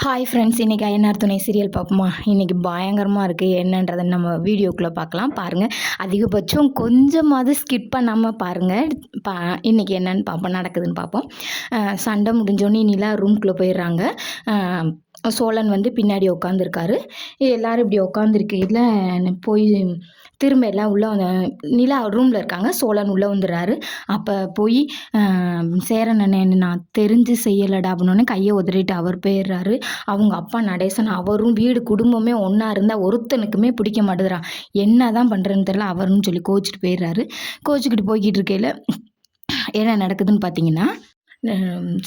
Hi friends இன்றைக்கி ஐயனார் துணை serial பார்ப்போமா? இன்றைக்கி பயங்கரமாக இருக்குது என்னன்றதை நம்ம வீடியோக்குள்ளே பார்க்கலாம். பாருங்கள் அதிகபட்சம் கொஞ்சமாவது ஸ்கிப் பண்ணாமல் பாருங்கள் பா இன்றைக்கி என்னென்னு பார்ப்போம். நடக்குதுன்னு பார்ப்போம். சண்டை முடிஞ்சோடனே நிலா ரூம்குள்ளே போயிடுறாங்க. சோழன் வந்து பின்னாடி உட்காந்துருக்காரு எல்லோரும் இப்படி உட்காந்துருக்கையில் போய் திரும்ப எல்லாம் உள்ளே வந்து நிலா ரூமில் இருக்காங்க. சோழன் உள்ளே வந்துடுறாரு. அப்போ போய் சேரன் அண்ணன் நான் தெரிஞ்சு செய்யலடா அப்படின்னோடனே கையை உதறிட்டு அவர் போயிடுறாரு. அவங்க அப்பா நடேசன் அவரும் வீடு குடும்பமே ஒன்றா இருந்தால் ஒருத்தனுக்குமே பிடிக்க மாட்டேதுரா என்ன தான் பண்ணுறேன்னு தெரில அவருன்னு சொல்லி கோச்சிட்டு போயிடுறாரு. கோச்சிக்கிட்டு போய்கிட்டு இருக்கையில் என்ன நடக்குதுன்னு பார்த்தீங்கன்னா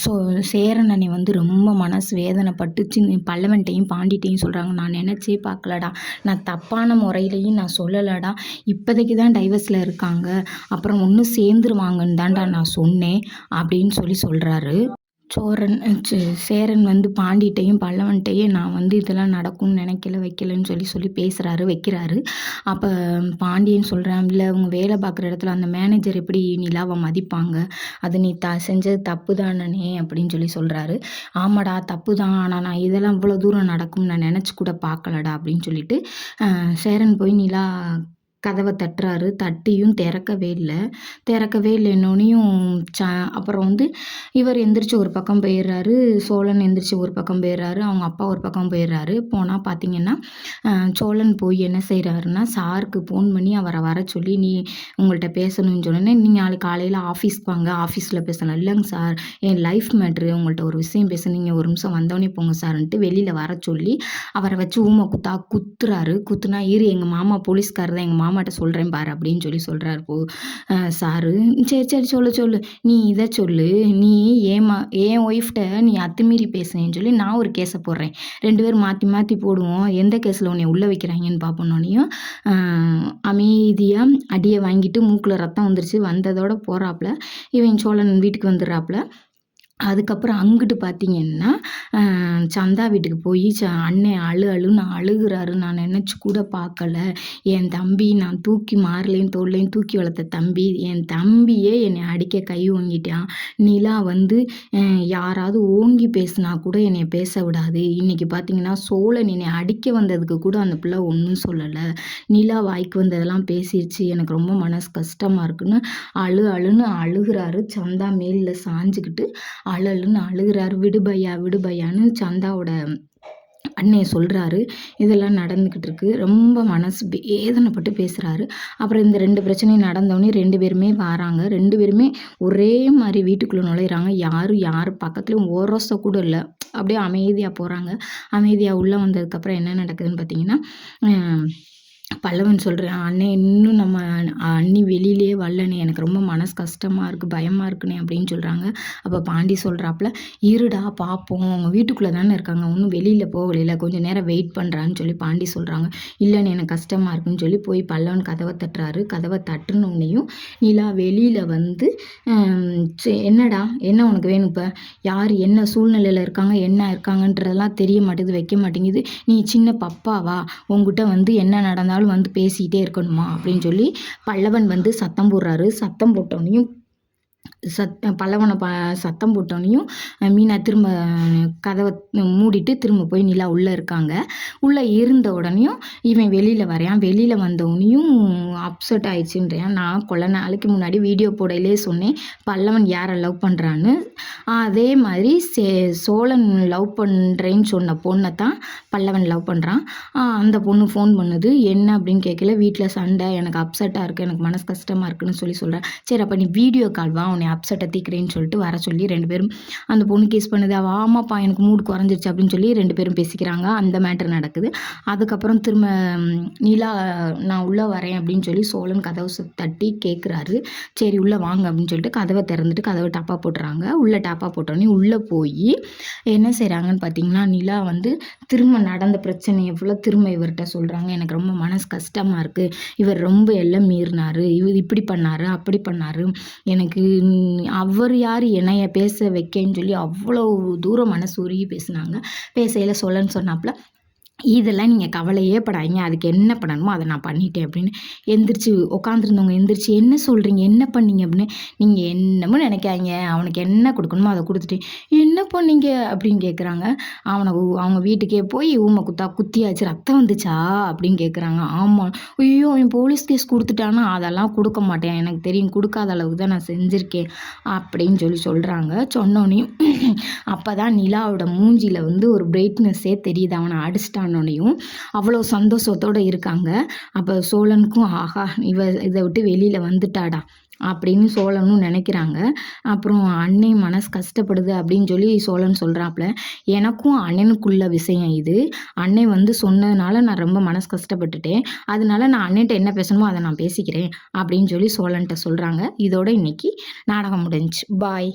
ஸோ சேரன் அண்ணி வந்து ரொம்ப மனசு வேதனைப்பட்டு சின்ன பல்லவன்ட்டையும் பாண்டிட்டையும் சொல்கிறாங்க நான் நினச்சே பார்க்கலடா. நான் தப்பான முறையிலையும் நான் சொல்லலடா. இப்போதைக்கு தான் டைவர்ஸில் இருக்காங்க. அப்புறம் ஒன்று சேர்ந்துருவாங்கன்னு தான்டா நான் சொன்னேன். அப்படின்னு சொல்லி சொல்கிறாரு சோரன் சே சேரன் வந்து பாண்டிட்டையும் பல்லவன்ட்டையும் நான் வந்து இதெல்லாம் நடக்கும்னு நினைக்கல வைக்கலன்னு சொல்லி சொல்லி பேசுகிறாரு வைக்கிறாரு. அப்போ பாண்டியன் சொல்கிறான் இல்லை அவங்க வேலை பார்க்குற இடத்துல அந்த மேனேஜர் எப்படி நிலாவை மதிப்பாங்க? அது நீ த செஞ்சது தப்பு தானே அப்படின்னு சொல்லி சொல்கிறாரு ஆமாடா தப்பு தான் ஆனால் நான் இதெல்லாம் இவ்வளோ தூரம் நடக்கும்னு நான் நினச்சி கூட பார்க்கலடா அப்படின்னு சொல்லிட்டு சேரன் போய் நிலா கதவை தட்டுறாரு. தட்டியும் திறக்கவே இல்லை. திறக்கவே இல்லைன்னொன்னையும் ச அப்புறம் வந்து இவர் எந்திரிச்சு ஒரு பக்கம் போயிடுறாரு. சோழன் எந்திரிச்சு ஒரு பக்கம் போயிடுறாரு. அவங்க அப்பா ஒரு பக்கம் போயிடுறாரு. போனால் பார்த்தீங்கன்னா சோழன் போய் என்ன செய்கிறாருன்னா சாருக்கு ஃபோன் பண்ணி அவரை வர சொல்லி நீ உங்கள்கிட்ட பேசணும்னு சொன்னோன்னே நீங்கள் நாளைக்கு காலையில் ஆஃபீஸ் வாங்க. ஆஃபீஸில் பேசலாம். இல்லைங்க சார் என் லைஃப் மேட்ரு உங்கள்கிட்ட ஒரு விஷயம் பேச நீங்கள் ஒரு நிமிஷம் வந்தோடனே போங்க சார்ன்ட்டு வெளியில் வர சொல்லி அவரை வச்சு ஊமை குத்தா குத்துறாரு. குத்துனா இரு எங்கள் மாமா போலீஸ்காரர் தான். எங்கள் மாமா மாமாட்ட சொல்கிறேன் பாரு அப்படின்னு சொல்லி சொல்கிறாரு போ. சாரு சரி சரி சொல்லு சொல்லு. நீ இதை சொல்லு. நீ ஏமா என் ஒய்ஃப்ட்ட நீ அத்துமீறி பேசுனேன்னு சொல்லி நான் ஒரு கேஸை போடுறேன். ரெண்டு பேரும் மாற்றி மாற்றி போடுவோம். எந்த கேஸில் உன்னை உள்ளே வைக்கிறாங்கன்னு பார்ப்போன்னொன்னையும் அமைதியாக அடியை வாங்கிட்டு மூக்கில் ரத்தம் வந்துருச்சு. வந்ததோட போகிறாப்புல இவன் சோழன் வீட்டுக்கு வந்துடுறாப்புல அதுக்கப்புறம் அங்கிட்டு பார்த்தீங்கன்னா சந்தா வீட்டுக்கு போய் ச அண்ணன் அழு அழுன்னு அழுகுறாரு. நான் நினச்சி கூட பார்க்கல என் தம்பி நான் தூக்கி மாறலையும் தோல்லையும் தூக்கி வளர்த்த தம்பி என் தம்பியே என்னை அடிக்க கை ஓங்கிட்டான். நிலா வந்து யாராவது ஓங்கி பேசினா கூட என்னை பேச விடாது. இன்னைக்கு பார்த்தீங்கன்னா சோழன் என்னை அடிக்க வந்ததுக்கு கூட அந்த பிள்ளை ஒன்றும் சொல்லலை. நிலா வாய்க்கு வந்ததெல்லாம் பேசிடுச்சு எனக்கு ரொம்ப மனசு கஷ்டமாக இருக்குன்னு அழு அழுன்னு அழுகுறாரு. சந்தா மேலில் சாஞ்சுக்கிட்டு அழலுன்னு அழுகுறாரு விடுபையா விடுபையான்னு சந்தாவோட அண்ணே சொல்கிறாரு இதெல்லாம் நடந்துக்கிட்டு இருக்கு. ரொம்ப மனசு வேதனைப்பட்டு பேசுகிறாரு அப்புறம் இந்த ரெண்டு பிரச்சனையும் நடந்தோடனே ரெண்டு பேருமே வராங்க. ரெண்டு பேருமே ஒரே மாதிரி வீட்டுக்குள்ளே நுழையிறாங்க. யாரும் யார் பக்கத்துலையும் ஓரோச கூட இல்லை. அப்படியே அமைதியாக போகிறாங்க அமைதியாக உள்ளே வந்ததுக்கப்புறம் என்ன நடக்குதுன்னு பார்த்தீங்கன்னா பல்லவன் சொல்கிறேன் அண்ணே இன்னும் நம்ம அண்ணி வெளியிலே வரலண்ணே. எனக்கு ரொம்ப மனசு கஷ்டமாக இருக்குது பயமாக இருக்குண்ணே அப்படின்னு சொல்கிறாங்க அப்போ பாண்டி சொல்கிறாப்புல இருடா பார்ப்போம் அவங்க வீட்டுக்குள்ளே தானே இருக்காங்க. ஒன்றும் வெளியில் போகலையில கொஞ்சம் நேரம் வெயிட் பண்ணுறான்னு சொல்லி பாண்டி சொல்கிறாங்க இல்லைண்ணே எனக்கு கஷ்டமாக இருக்குன்னு சொல்லி போய் பல்லவன் கதவை தட்டுறாரு. கதவை தட்டுனோடனையும் நிலா வெளியில் வந்து சே- என்னடா? என்ன உனக்கு வேணும் இப்போ? யார் என்ன சூழ்நிலையில் இருக்காங்க? என்ன இருக்காங்கன்றதெல்லாம் தெரிய மாட்டேங்குது வைக்க மாட்டேங்குது. நீ சின்ன பப்பாவா? உங்ககிட்ட வந்து என்ன நாள் வந்து பேசிக்கிட்டே இருக்கணுமா? அப்படின்னு சொல்லி பல்லவன் வந்து சத்தம் போடுறாரு. சத்தம் போட்டோனையும் சத் பல்லவனை ப சத்தம் போட்டோனையும் மீனா திரும்ப கதவை மூடிட்டு திரும்ப போய் நிலா உள்ளே இருக்காங்க. உள்ளே இருந்த உடனேயும் இவன் வெளியில் வரையான் வெளியில் வந்தவனையும் அப்செட் ஆயிடுச்சுன்றான். நான் கொள்ள நாளைக்கு முன்னாடி வீடியோ போடையிலே சொன்னேன். பல்லவன் யாரை லவ் பண்ணுறான்னு அதே மாதிரி சே சோழன் லவ் பண்ணுறேன்னு சொன்ன பொண்ணை தான் பல்லவன் லவ் பண்ணுறான் அந்த பொண்ணு ஃபோன் பண்ணுது என்ன? அப்படின்னு கேட்கல. வீட்டில் சண்டை எனக்கு அப்செட்டாக இருக்குது எனக்கு மனசு கஷ்டமாக இருக்குன்னு சொல்லி சொல்கிறேன் சரி அப்போ நீ வீடியோ கால் வா உன்னை அப்செட்டை தீக்கிறேன்னு சொல்லிட்டு வர சொல்லி ரெண்டு பேரும் அந்த பொண்ணு கேஸ் பண்ணுது. அவள் ஆமாப்பா எனக்கு மூடு குறைஞ்சிருச்சு அப்படின்னு சொல்லி ரெண்டு பேரும் பேசிக்கிறாங்க. அந்த மேட்டர் நடக்குது. அதுக்கப்புறம் திரும்ப நிலா நான் உள்ளே வரேன் அப்படின்னு சொல்லி சோழன் கதவை தட்டி கேட்குறாரு சரி உள்ளே வாங்க அப்படின்னு சொல்லிட்டு கதவை திறந்துட்டு கதவை டப்பா போட்டுறாங்க. உள்ளே டப்பா போட்டோன்னே உள்ளே போய் என்ன செய்கிறாங்கன்னு பார்த்தீங்கன்னா நிலா வந்து திரும்ப நடந்த பிரச்சனையை ஃபுல்லாக திரும்ப இவர்கிட்ட சொல்கிறாங்க எனக்கு ரொம்ப மனசு கஷ்டமாக இருக்குது இவர் ரொம்ப எல்லாம் மீறினாரு. இவர் இப்படி பண்ணார் அப்படி பண்ணாரு. எனக்கு அவர் யார் என்னைய பேச வைக்கன்னு சொல்லி அவ்வளோ தூரம் மனசு உருகி பேசுனாங்க. பேசையில் சொல்லன்னு சொன்னாப்புல. இதெல்லாம் நீங்கள் கவலையே படாதீங்க. அதுக்கு என்ன பண்ணணுமோ அதை நான் பண்ணிட்டேன் அப்படின்னு எந்திரிச்சு உட்காந்துருந்தவங்க எந்திரிச்சு என்ன சொல்கிறீங்க என்ன பண்ணீங்க? அப்படின்னு நீங்கள் என்னமோ நினைக்காதீங்க. அவனுக்கு என்ன கொடுக்கணுமோ அதை கொடுத்துட்டு என்ன பண்ணீங்க? அப்படின்னு கேட்குறாங்க அவனை அவங்க வீட்டுக்கே போய் ஊமை குத்தா குத்தியாச்சு ரத்தம் வந்துச்சா? அப்படின்னு கேட்குறாங்க ஆமாம் ஐயோ அவன் போலீஸ் கேஸ் கொடுத்துட்டானா? அதெல்லாம் கொடுக்க மாட்டேன். எனக்கு தெரியும் கொடுக்காத அளவுக்கு தான் நான் செஞ்சுருக்கேன் அப்படின்னு சொல்லி சொல்கிறாங்க சொன்னோன்னே அப்போ தான் நிலாவோட மூஞ்சியில் வந்து ஒரு பிரைட்னஸ்ஸே தெரியுது. அவனை அடிச்சிட்டானோனையும் அவ்வளோ சந்தோஷத்தோடு இருக்காங்க. அப்போ சோழனுக்கும் ஆஹா இவ இதை விட்டு வெளியில் வந்துட்டாடா அப்படின்னு சோழனும் நினைக்கிறாங்க. அப்புறம் அன்னை மனசு கஷ்டப்படுது அப்படின்னு சொல்லி சோழன் சொல்கிறாப்புல எனக்கும் அண்ணனுக்குள்ள விஷயம் இது. அன்னை வந்து சொன்னதுனால நான் ரொம்ப மனசு கஷ்டப்பட்டுட்டேன். அதனால நான் அண்ணன்ட்ட என்ன பேசணுமோ அதை நான் பேசிக்கிறேன் அப்படின்னு சொல்லி சோழன்ட்ட சொல்கிறாங்க இதோட இன்னைக்கு நாடகம் முடிஞ்சு பாய்.